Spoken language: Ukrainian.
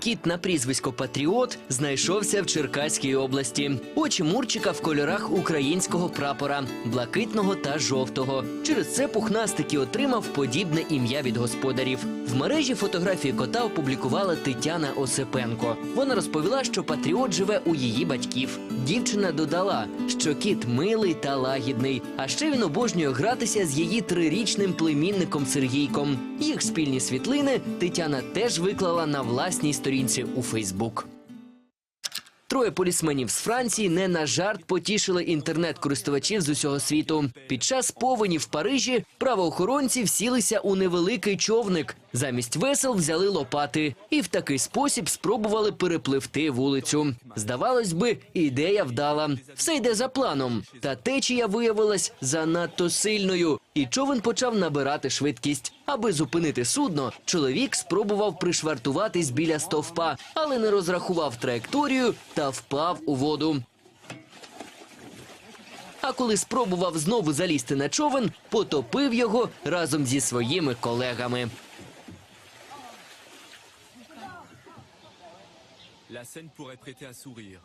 Кіт на прізвисько Патріот знайшовся в Черкаській області. Очі Мурчика в кольорах українського прапора блакитного та жовтого. Через це пухнастик і отримав подібне ім'я від господарів. В мережі фотографії кота опублікувала Тетяна Осипенко. Вона розповіла, що Патріот живе у її батьків. Дівчина додала, що кіт милий та лагідний. А ще він обожнює гратися з її трирічним племінником Сергійком. Їх спільні світлини Тетяна теж виклала на власній сторінці у Фейсбук. Троє полісменів з Франції не на жарт потішили інтернет-користувачів з усього світу. Під час повені в Парижі правоохоронці всілися у невеликий човник. Замість весел взяли лопати і в такий спосіб спробували перепливти вулицю. Здавалось би, ідея вдала. Все йде за планом. Та течія виявилась занадто сильною, і човен почав набирати швидкість. Аби зупинити судно, чоловік спробував пришвартуватись біля стовпа, але не розрахував траєкторію та впав у воду. А коли спробував знову залізти на човен, потопив його разом зі своїми колегами. La scène pourrait prêter à sourire.